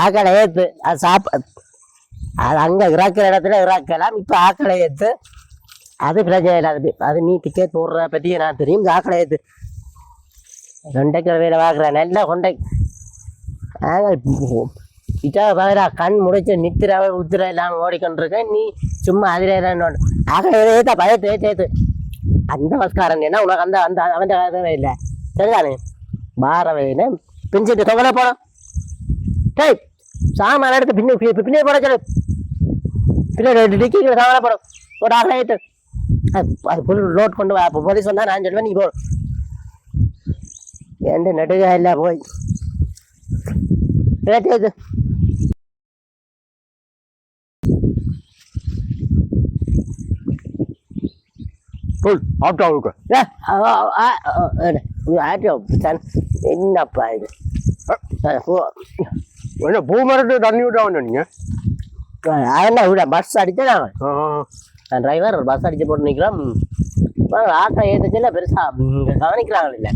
ஆக்களை ஏற்று அது சாப்ப அது அங்கே இறக்குற இடத்துல இறக்கலாம் இப்போ ஆக்களை ஏற்று அது பிரச்சனை இல்லை அது அது நீ டிக்கெட் போடுற பற்றி நான் தெரியும். இந்த ஆக்களை ஏற்று கொண்டைக்கிற வேலை பார்க்குறேன் நல்லா கொண்டை. நாங்கள் இட்டா பாக்குறா கண் முடிச்சு நித்திராவே உத்திர இல்லாமல் ஓடிக்கொண்டிருக்கேன் நீ சும்மா அதில் ஆக்களை ஏற்ற பயத்து ஏத்து அந்த மஸ்காரன் என்ன உனக்கு அந்த அந்த அவன் இல்லை. சரிதானே? பாரவையில பிஞ்சிட்டு தொகலை போனோம் டேய் சாமான எடுத்து பின்ன பின்னே போட சொல்லு பின்ன ரெண்டு டிக்கிங்களை சாமான போடும் ஒரு ஆள் ஏத்து அது புல் லோட் கொண்டு வா அப்போ போலீஸ் வந்தா நான் சொல்லுவேன் நீ போ எந்த நெடுகா இல்லை போய். இது. என்னப்பா இது போ. என்ன பூ மரத்து தண்ணி விட்டா நீங்க என்ன விட பஸ் அடிச்சா நான் டிரைவர் பஸ் அடிச்சு போட்டு நிற்கிறோம் ஆட்டோ ஏற்றுச்சுல பெருசா. இங்க கவனிக்கிறாங்க இல்லை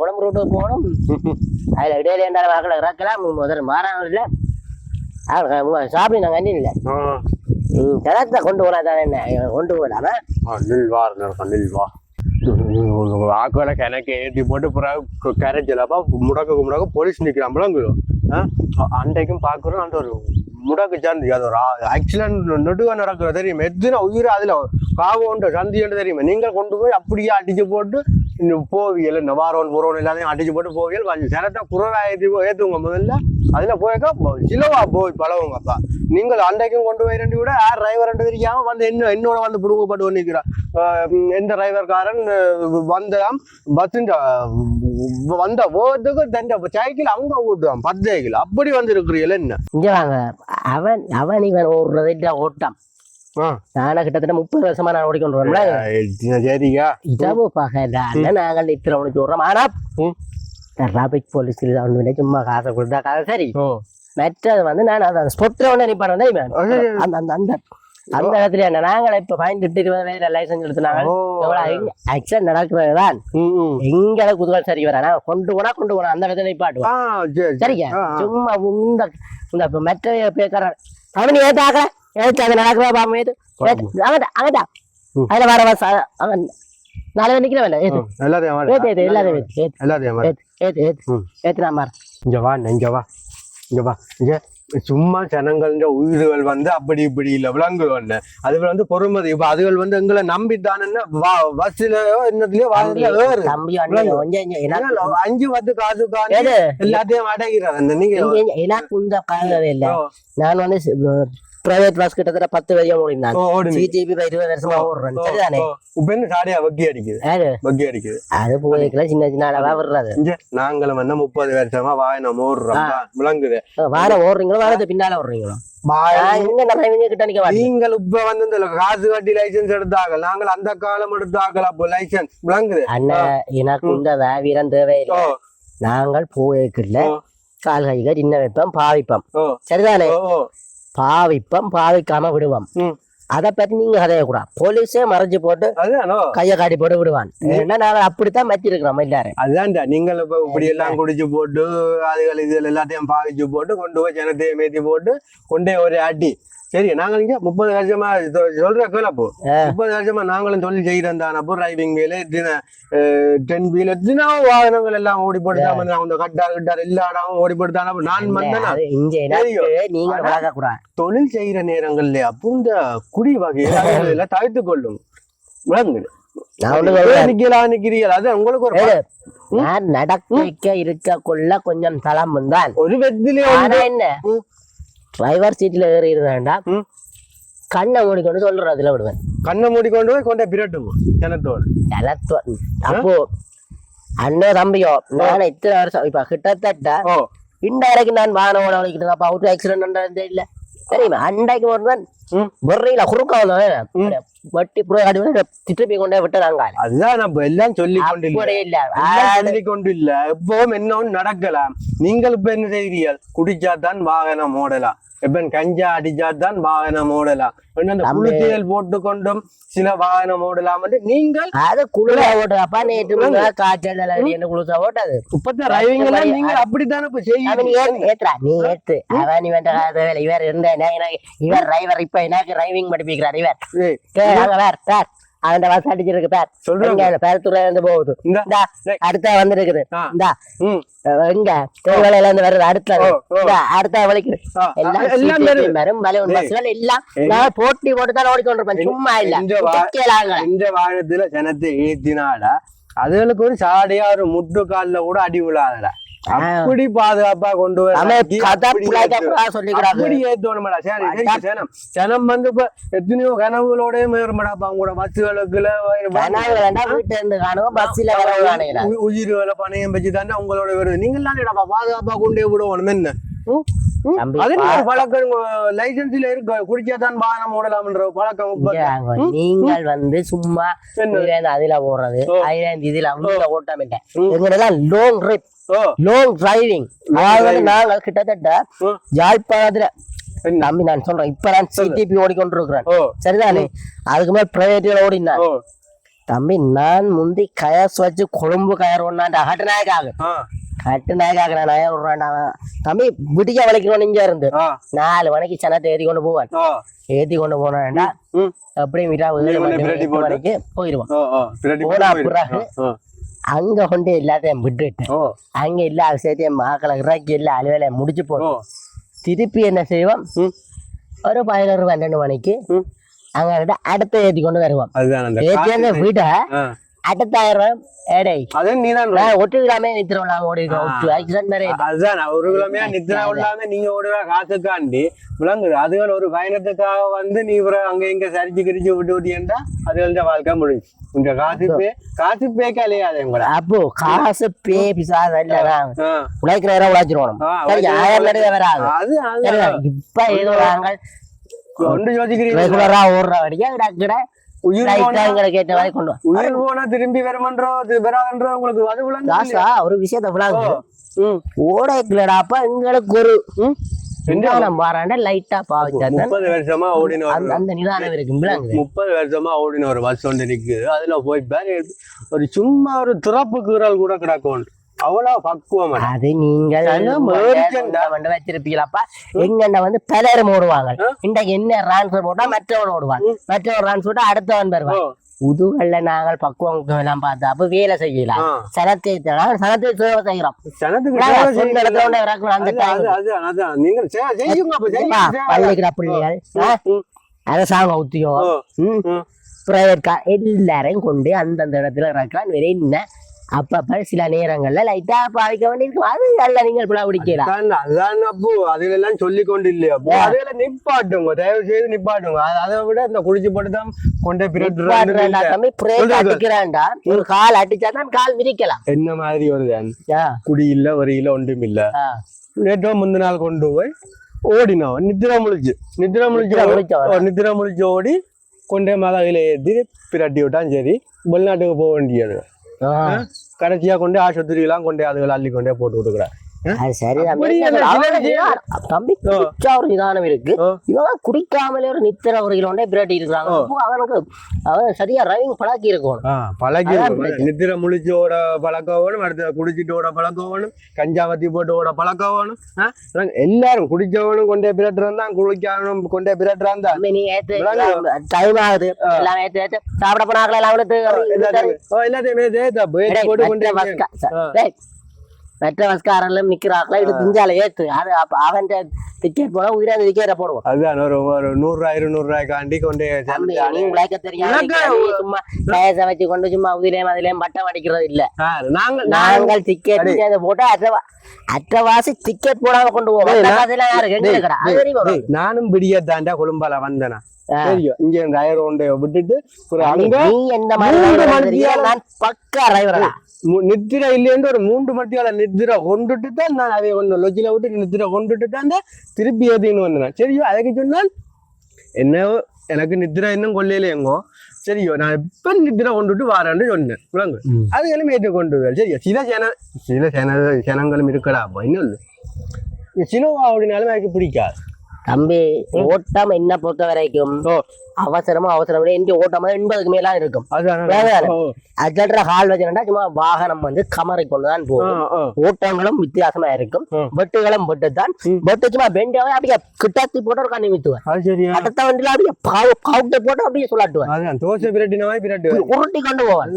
குழம்பு ரோட்டு போகணும். அதில் இடையில இருந்தாலும் வாக்கில் இறக்கலாம். முதல்ல மாறாங்க இல்லை. சாப்பிடு நாங்கள் அண்ணன் இல்லை கிணத்தை கொண்டு போனா தானே என்ன? கொண்டு போகலாம நில்வா இருக்கும் நில்வா ஆக்களை கிணக்கு ஏற்றி போட்டு பிறகு கரைஞ்சலப்பா முடக்க முடக்க போலீஸ் நிற்கிறாம்பளம் அன்றைக்கும் பார்க்குறோம். அந்த ஒரு முடக்கு சார்ந்து அது ஒரு ஆக்சிடென்ட் நெடுக நடக்கிற தெரியுமா? எத்தனை உயிர் அதில் காவோன்ற உண்டு தெரியுமா? நீங்கள் கொண்டு போய் அப்படியே அடிச்சு போட்டு இந்த போவியல் இந்த வாரோன் புரோன் எல்லாத்தையும் அடிச்சு போட்டு போவியல் கொஞ்சம் சிரத்தை குறவா ஏற்றி ஏற்றுங்க முதல்ல அதில் போய்க்கா சிலவா போய் பழகுங்கப்பா நீங்கள் அன்றைக்கும் கொண்டு போய் ரெண்டு கூட யார் டிரைவர் தெரியாமல் வந்து என்ன என்னோட வந்து பிடுங்கப்பட்டு நிற்கிறான் எந்த டிரைவர்காரன் வந்தான் பஸ்ஸின் வந்த போகிறதுக்கு தண்ட சைக்கிள் அவங்க ஓட்டுவான் பத்து சைக்கிள் அப்படி வந்து என்ன இங்கே வாங்க அவன் அவன் இவன் ஓடுறது இல்லை ஓட்டம் ஆ. நானே கிட்டத்தட்ட முப்பது வருஷமா நான் ஓடிக்கொண்டு வரல சரியா இரவு பகல நாங்கள் நித்திர முடிச்சு விடுறோம் ஆனா. டிராபிக் போலீஸ் ஒன்று சும்மா காசை கொடுத்தா காசை. சரி. மற்றது வந்து நான் அந்த ஸ்பொட்ல ஒன்று நிப்பாடு ஐயோ. அந்த அந்த அந்த அந்த இடத்துல என்ன நாங்கள் இப்ப ஃபைன் எட்டு இருபது வேலை லைசன்ஸ் எடுத்துனாங்க. ஆக்சிடென்ட் நடக்கிறது தான். எங்களை குதுகல் சரி வரா நான் கொண்டு போனா கொண்டு போனா அந்த இடத்துல நிப்பாட்டுவோம். சரிங்க. சும்மா இந்த இந்த இப்ப மற்ற பேக்கார அவனு ஏத்தாக்க ஏத்து அது நடக்குவா பாம்பு அவன்டா அவன்டா ம். அதுல வர ச- அவன் நாளை நிக்கிறவன் ஏத்து ம், எல்லாத்தையும் வாடு. ஏத்து ஏத்து எல்லாத்தையும் ஏத்து எல்லாத்தையும் வாடு. ஏத்து ஏத்து நான் மாறேன் இங்க வா இங்க வா இங்க வா இங்க சும்மா ஜனங்கள உயிர்கள் வந்து அப்படி இப்படி இல்ல விலங்குகள் அதுகள் வந்து பொறுமதி இப்ப அதுகள் வந்து எங்களை நம்பிட்டானுன்னா வா பஸ்ல என்னதுலயோ ஏன்னா, அஞ்சு பத்து காசு ஏது எல்லாத்தையும் அடைகிறார் அந்த நீங்க எனக்கு இந்த காரணம் இல்ல நான் வந்து பிரைவேட் பஸ் கிட்டத்தட்ட பத்து வரையும் ஓடினான் ஓ, ஓடுங்க. சிஜிபி இருபது வருஷமா ஓடுறேன் சரிதானே. இப்ப சாடியா? வக்கி அடிக்குது. வக்கி அடிக்குது. அது போய்க்கல சின்ன சின்ன அளவா விடுறது. நாங்களும் என்ன முப்பது வருஷமா வாயின மோடுறோம் விளங்குது. வாரம் ஓடுறீங்களோ வாரத்து பின்னால ஓடுறீங்களோ? நீங்கள் இப்ப வந்து இந்த காசு கட்டி லைசன்ஸ் எடுத்தாங்க நாங்கள் அந்த காலம் எடுத்தாங்க அப்போ லைசன்ஸ் விளங்குது. அண்ணன் எனக்கு இந்த வேவீரம் தேவையில்லை. நாங்கள் போய்க்கல ஓ. கால் கைகள் இன்ன வைப்போம் பாவிப்போம். சரிதானே? பாவிப்போம் பாவிக்காம விடுவோம். அதை பத்தி நீங்க கதைய கூடாது போலீஸே மறைஞ்சு போட்டு அதுதானோ? கையை காட்டி போட்டு விடுவான். ஏன்னா நாங்க அப்படித்தான் மச்சிருக்கிறோம் எல்லாரும் அதுதான்டா. நீங்கள் இப்ப இப்படி எல்லாம் குடிச்சு போட்டு அதுகள் இதுகள் எல்லாத்தையும் பாவிச்சு போட்டு கொண்டு போய் ஜனத்தையும் மேத்தி போட்டு கொண்டே ஒரு அடி. சரி நாங்க இங்க முப்பது வருஷமா சொல்ற கேளப்போ முப்பது வருஷமா நாங்களும் தொழில் செய்யறோம் தான் அப்போ டிரைவிங் வீல டென் வீல் எத்தனை வாகனங்கள் எல்லாம் ஓடி போட்டு தான் வந்து அந்த கட்டார் கட்டார் எல்லா இடமும் ஓடி போட்டு தான் அப்ப. நான் கூடாது. தொழில் செய்யற நேரங்கள்ல அப்போ இந்த குடி வகை எல்லாம் தவிர்த்து கொள்ளும். விளங்குது. நடக்க வைக்க இருக்கக்குள்ள கொஞ்சம் தளம் தான் ஒரு வெத்திலே என்ன. டிரைவர் சீட்ல ஏறி இருந்தாண்டா. ம். கண்ணை மூடிக்கொண்டு சொல்றேன் அதுல விடுவேன். கண்ணை மூடிக்கொண்டு போய் கொண்டே பிரட்டுங்க ஜனத்தோடு எலக்ட்ரோ அப்போ அண்ணன் தம்பியோ நான் இத்தனை வருஷம். இப்ப கிட்டத்தட்ட இன்டைரக்ட் நான் வாகனம் ஓட வலிக்கிட்டு அப்ப அவுட் ஆக்சிடென்ட் இல்ல தெரியுமா? அண்டைக்கு ஒரு தான் புற அடி திட்டு கொண்டே விட்டுறாங்க அதுதான் நம்ம எல்லாம் சொல்லி கொண்டு இல்ல எல்லாம் சொல்லி கொண்டு இல்ல எப்பவும் என்ன ஒண்ணு நடக்கலாம் நீங்கள் இப்ப என்ன செய்கிறீர்கள் குடிச்சாதான் வாகனம் ஓடலாம் இப்ப கஞ்சா அடிச்சாதான் வாகனம் ஓடலாம் என்ன அந்த குளிர்ச்சியல் சில வாகனம் ஓடலாம் நீங்கள் அது குளிர ஓட்டுறப்பா நேற்று முந்தா காய்ச்சல் அலறி என்ன குளிர்ச்சா ஓட்டாது இப்பத்த டிரைவிங் எல்லாம் நீங்க அப்படித்தானே இப்ப அவன் ஏத்துறா நீ ஏத்து அவன் இவன் வேலை இவர் இருந்த இவர் டிரைவர் இப்ப எனக்கு டிரைவிங் படிப்பிக்கிறார் இவர். வேற பேர் அவன் பஸ் அடிச்சிருக்கு பேர். சொல்றேன். இங்க அந்த பேர் துறை இருந்து போகுது. இந்த. அடுத்த ஆ. இந்தா. இங்க திருவள்ளையில இருந்து வருது அடுத்த அடுத்த வலிக்குது எல்லாம். வரும் பலூன் பஸ்கள் எல்லாம் நான் போட்டி போட்டு தான் ஓடிக்கொண்டிருப்பேன் சும்மா இல்ல. இந்த வாகனத்துல ஜனத்தை ஏத்தினால அதுகளுக்கு ஒரு சாடியா ஒரு முட்டு கால்ல கூட அடி விழாதடா. அப்படி பாதுகாப்பா கொண்டு அப்படி ஏத்தோணுமாடா சரி சனம். சனம் வந்து இப்ப எத்தனையோ கனவுகளோடய மேறுமாடாப்பா உங்களோட பஸ்ஸுகளுக்குல கனவு வேண்டாம் வீட்டுல இருந்து காணுவோம் பஸ்ல கனவு காணுகிறா உ- உயிர்களை பணையம் வச்சு தானே உங்களோட வருது. நீங்க எல்லாம் பாதுகாப்பா கொண்டே விடுவோம் என்ன? நீங்கள் வந்து சும்மா அதுல இருந்து இதுல உள்ள ஓட்டம் இல்ல ம். எங்கெல்லாம் லாங் ட்ரிப் லாங் டிரைவிங் அதாவது நாங்கள் கிட்டத்தட்ட. யாழ்ப்பாணத்துல? நம்பி நான் சொல்றேன் இப்ப நான் சிடிபி ஓடிக்கொண்டிருக்கிறேன் சரிதானே அதுக்கு மேல பிரைவேட்ல ஓடினான் தம்பி நான் முந்தி கயஸ் வச்சு கொழும்பு கயர் ஒண்ணாண்ட கட்டுநாயக்காக ஆ கட்டுநாயக்காக நான் நயர் விடுறான்டா தம்பி விடிக்க வலிக்கணும் இங்க இருந்து நாலு மணிக்கு சனத்தை ஏத்தி கொண்டு போவான் ஏத்தி கொண்டு போனான்டா அப்படியே விட்டா ஏழு மணி போயிடுவான் போனா. பிறகு அங்க கொண்டு எல்லாத்தையும் விட்டுட்டு ஓ. அங்க எல்லா விஷயத்தையும் மாக்களை இறக்கி எல்லா அலுவலையும் முடிச்சு போட்டு திருப்பி என்ன செய்வோம்? ஒரு பதினோரு பன்னெண்டு மணிக்கு அங்க இருந்து அடுத்த ஏத்தி கொண்டு வருவோம். அதுதான் அந்த ஏத்தி அந்த விட ஆ அடுத்த ஆயிரம் ஏடை அது நித்திரம் ஓடி ஒட்டு ஆக்சிடென்ட் நிறைய அதுதான் ஒரு கிழமையா நித்திரா இல்லாம நீங்க ஓடுற காசுக்காண்டி விளங்குது. அதுகள் ஒரு பயணத்துக்காக வந்து நீ அங்க இங்க சரிச்சு கிரிச்சு விட்டு விட்டியண்டா அதுகள் தான் வாழ்க்கை முடிஞ்சு. இந்த காசு பே காசு பேக்க அலையாது கூட அப்போ காசு பே பிசாசு இல்லதான் ஆ, உழைக்கிற நேரம் உழைச்சிருவோம் ஆயிரம் நிறைய வராது அது? இப்ப ஏதோ நாங்கள் ரெகுலரா ஓடுற வழியா கிட. கிட உயிர் லைட்டா போனா எங்களுக்கு ஏற்ற மாதிரி கொண்டு. உயிர் போனா திரும்பி வருமன்றோ வராதுன்றோ உங்களுக்கு அது விளங்கு ஒரு விஷயத்த விளாங்க. ஓடைக்குலடாப்பா எங்களுக்கு ஒரு நிதானம் பாராண்ட லைட்டா பாவிச்சாதான் முப்பது வருஷமா ஓடின அந்த- நிதானம் இருக்கு முப்பது வருஷமா ஓடின ஒரு பஸ் ஒன்று நிக்குது அதுல போய் ஒரு சும்மா ஒரு துறப்பு கீறல் கூட கிடக்கும். அவ்வளவு பக்குவம் அது. நீங்கள் வச்சிருப்பீங்களாப்பா? எங்கண்ட வந்து பலரும் ஓடுவாங்க. இன்றைக்கு என்ன ரான்ஸ் போட்டா மற்றவன் ஓடுவான் மற்றவன் ரான்ஸ் போட்டா அடுத்தவன் வருவான் புதுகள்ல நாங்கள் பக்குவம் எல்லாம் பார்த்து அப்ப வேலை செய்யலாம். சனத்தை சனத்தை சேவை செய்யறோம். பள்ளிக்கிற பிள்ளைகள் அரசாங்க உத்தியோகம். பிரைவேட் கார் எல்லாரையும் கொண்டு அந்தந்த இடத்துல இறக்கலாம் வேற என்ன? அப்பப்ப சில நேரங்கள்ல லைட்டா பாவிக்க வேண்டியிருக்கும். அது அல்ல நீங்கள் பிள்ளை பிடிக்கலாம் அதான், அதான் அப்போ. அதுல எல்லாம் சொல்லி கொண்டு இல்லையா அப்போ. அதுல நிப்பாட்டுங்க. தயவு செய்து நிப்பாட்டுங்க அது- விட இந்த குடிச்சு போட்டு தான் கொண்டே பிரட்டுறாங்க பாடுறேன்டா தம்பி. பிரேக் சொல்லுங்க. அடிக்கிறான்டா ஒரு கால் அடிச்சாதான் கால் மிதிக்கலாம். என்ன மாதிரி ஆ, குடி இல்ல ஒரு இல்ல ஒன்றும் இல்ல. நேற்றோ முந்தின நாள் கொண்டு போய் ஓடினோம் நித்திர முழிச்சு. நித்திர முழிச்சு நித்திரை முழிச்சு ஓடி கொண்டே மதகையில ஏற்றி பிரட்டி விட்டான். சரி வெளிநாட்டுக்கு போக வேண்டியது. கடைசியா கொண்டு ஆஸ்பத்திரிக்கெல்லாம் கொண்டே அதுகளை அள்ளி கொண்டே போட்டு விட்டுக்கிறேன் தம்பி. குடிச்சா ஒரு நிதானம் இருக்கு. இவன் குடிக்காமலே ஒரு நித்திர ஒரு பிரட்டி இருக்கிறாங்க. அவனுக்கு அவன் சரியா டிரைவிங் பழக்கி இருக்கணும். ஆ, பழகி அதான் இருக்கணும். நித்திர முழிச்சு ஓட பழக்கம் வேணும் அடுத்த குடிச்சிட்டு ஓட பழக்கம் வேணும் வேணும் எல்லாரும் குடிச்சவனும் கொண்டே பிரட்டுறான் தான் குடிக்காமனும் கொண்டே பிரட்டுறான் தான். தம்பி, நீ ஏத்து. டைம் ஆகுது. எல்லாம் ஏத்து ஏத்து. சாப்பிட போனாங்களா எல்லாம் எல்லாத்தையுமே போட்டு கொண்டே பஸ்காரெல்லாம் நிக்கிறாங்களா இது திஞ்சால ஏத்து அது அவன் டிக்கெட் போனா உயிரை டிக்கெட்டை போடுவோம் அதுதான் ஒரு ஒரு நூறு ரூபாய் இருநூறு ரூபாய் காண்டி உழைக்க தெரியாம சும்மா கயச வச்சு கொண்டு சும்மா உதிரையும் அதிலையும் பட்டம் அடிக்கிறது இல்ல ஆ, நாங்க நாங்க நாங்கள் டிக்கெட் போட்டு அற்றவா அற்றவாசி டிக்கெட் போடாம கொண்டு போவோம் அது நானும் பிடிய தாண்டா கொழும்பால வந்தேனா. தெரியும் இங்க இந்த டயர் ஒன்றை விட்டுட்டு ஒரு அங்க எந்த மாதிரி நான் பக்கா டிரைவரா மு- நித்திர இல்லைன்னு ஒரு மூன்று மட்டியால நித்திர கொண்டுட்டு தான் நான் அதை ஒன்று லொஜில விட்டு நித்திர கொண்டுட்டு தான் திருப்பி ஏத்தின்னு வந்தேன். சரியோ அதுக்கு சொன்னால் என்ன எனக்கு நித்திரை இன்னும் கொள்ளையிலேங்கோ சரியோ நான் எப்ப நித்திரை கொண்டுட்டு வாரேன்னு சொன்னேன். விளங்கு. அதுகளும் ஏற்று கொண்டு வர சரியா சில சேன சில சேன சேனங்களும் இருக்கடா அப்போ இன்னும் இல்லை சினோவா அப்படின்னாலும் எனக்கு பிடிக்காது. தம்பி ஓட்டம் என்ன பொறுத்த வரைக்கும். அவசரமா அவசரம் எந்த ஓட்டம் எண்பதுக்கு மேல இருக்கும். அஜல்ற ஹால் வச்சுனா சும்மா வாகனம் வந்து கமரை கொண்டுதான் போகும். ஓட்டங்களும் வித்தியாசமா இருக்கும். வெட்டுகளும் வெட்டுதான் ம். வெட்டு சும்மா பெண்டாவே அப்படியே கிட்டாத்தி போட்டு ஒரு கண்ணி வித்துவேன் அடுத்த வண்டியில அப்படியே கவுட்டை போட்டு அப்படியே சொல்லாட்டுவேன் அதான் தோசை உருட்டி கொண்டு போவான்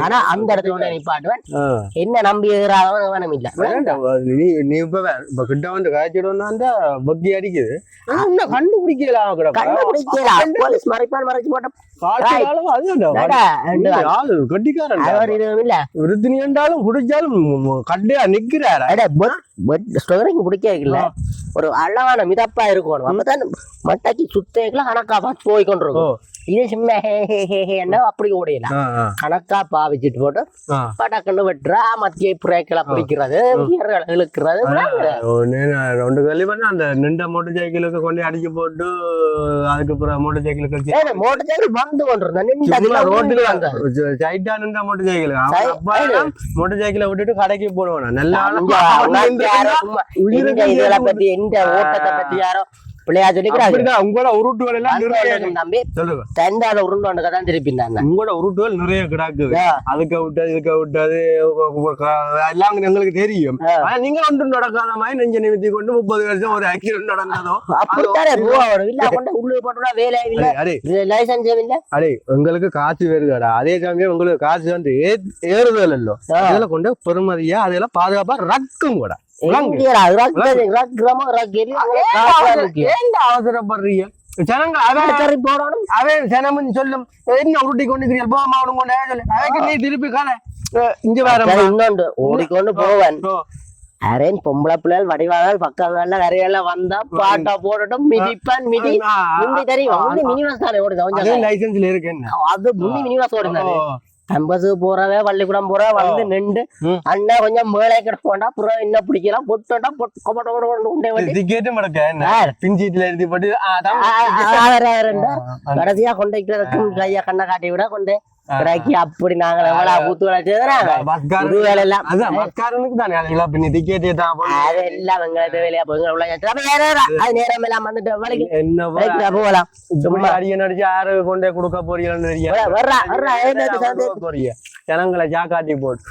ஆனா அந்த இடத்துல நிப்பாட்டுவேன். என்ன நம்பி எதிராதவன் வேணும் இல்ல. நீ இப்ப கிட்ட வந்து காய்ச்சிடும்னா அந்த பக்கி அடிக்குது ஆனா ஒரு அளவான மிதப்பா இருக்கணும். அப்பதான் மட்டைக்கு சுத்தேக்கலாம் பார்த்து போய் கொண்டிருக்கும் இது சும்மா ஹேன்னா அப்படி ஓடையலாம் கணக்கா பாவிச்சிட்டு போட்டு. படக்குன்னு வெட்டுறா மத்திய பிரேக்கில் பிடிக்கிறது இழுக்கிறது ரெண்டு கல்லி பண்ண அந்த நின்ற மோட்டர் சைக்கிளுக்கு கொண்டு அடிக்க போட்டு அதுக்கப்புறம் மோட்டர் சைக்கிளுக்கு மோட்டர் சைக்கிள் வந்து கொண்டிருந்தேன் நின்று ரோட்டுல வந்தேன் சைட்டா நின்ற மோட்டர் சைக்கிள் மோட்டர் சைக்கிளை விட்டுட்டு கடைக்கு போடுவானா நல்லா இதுகளை பத்தி எந்த ஓட்டத்தை பத்தி யாரோ பிள்ளையா சொல்லிக்கிறாங்க அப்படிதான் உங்களோட உருட்டுகள் எல்லாம் நிறைய. தம்பி. சொல்லுங்க. திருப்பி இருந்தாங்க உங்களோட உருட்டுகள் நிறைய கிடக்குது. அதுக்கு விட்டது இதுக்கு விட்டது எல்லாம் எங்களுக்கு தெரியும். ஆனா நீங்க ஒன்றும் நடக்காத மாதிரி நெஞ்ச நிமித்தி கொண்டு முப்பது வருஷம் ஒரு ஆக்சிடென்ட் நடந்ததோ அப்படித்தானே? இல்ல கொண்டு வேலை இல்ல லைசன்ஸ் இல்ல அடே உங்களுக்கு காசு வருதாடா அதே சமயம் உங்களுக்கு காசு வந்து ஏறுதல் இல்லோ. இதுல கொண்டு பெருமதியா அதெல்லாம் பாதுகாப்பா ரக்கும் கூட. அவசரப்படுறீங்க? ஜனங்க அவன் போடணும் அவன் ஜனமும் சொல்லும். என்ன உருட்டி கொண்டு போமா கொண்டு சொல்லு. அதுக்கு நீ திருப்பி காண இங்க வேற இன்னொன்று. ஓடிக்கொண்டு போவன். அரேன் பொம்பளை பிள்ளைகள் வடிவாதால் பக்கங்கள்ல கரையெல்லாம் வந்தா பாட்டா போடட்டும் மிதிப்பான் மிதி. முந்தி தெரியும். முந்தி மினிவாஸ் தானே ஓடுது அதே கொஞ்சம் லைசன்ஸ்ல இருக்கு அது முந்தி மினிவாஸ் ஓடுந்தாரு கம்பஸ் போறவே பள்ளிக்கூடம் போற வந்து நின்று ம். அண்ணா கொஞ்சம் மேலே கிடப்போண்டா அப்புறம் என்ன பிடிக்கலாம் பொட்டோட்டா பொட்டு கொப்பட்ட கொண்டு கொண்டே வண்டி டிக்கெட்டும் எடுக்க என்ன யார்? பின் சீட்ல எழுதி போட்டு கடைசியா கொண்டைக்கிறதுக்கும் கையா கண்ணை காட்டி விட கொண்டு. இறக்கி அப்படி நாங்க எவ்வளவு கூத்து வேலை செய்யறாங்க பஸ்காரன் புது வேலை எல்லாம் அதான் பஸ்காரனுக்கு தானே அழகா பின்ன டிக்கெட் தான் போட்டு. அது எல்லாம் எங்களுக்கு வேலையா போய் அது நேரம் எல்லாம் வந்துட்டு வலிக்கு. போகலாம் சும்மா அடிய நடிச்சு யாரு கொண்டே கொடுக்க போறீங்கன்னு தெரியல. வர்றா வர்றா. ஏன் நேத்து போறீங்க? ஜனங்களை ஜாக்காட்டி போட்டு.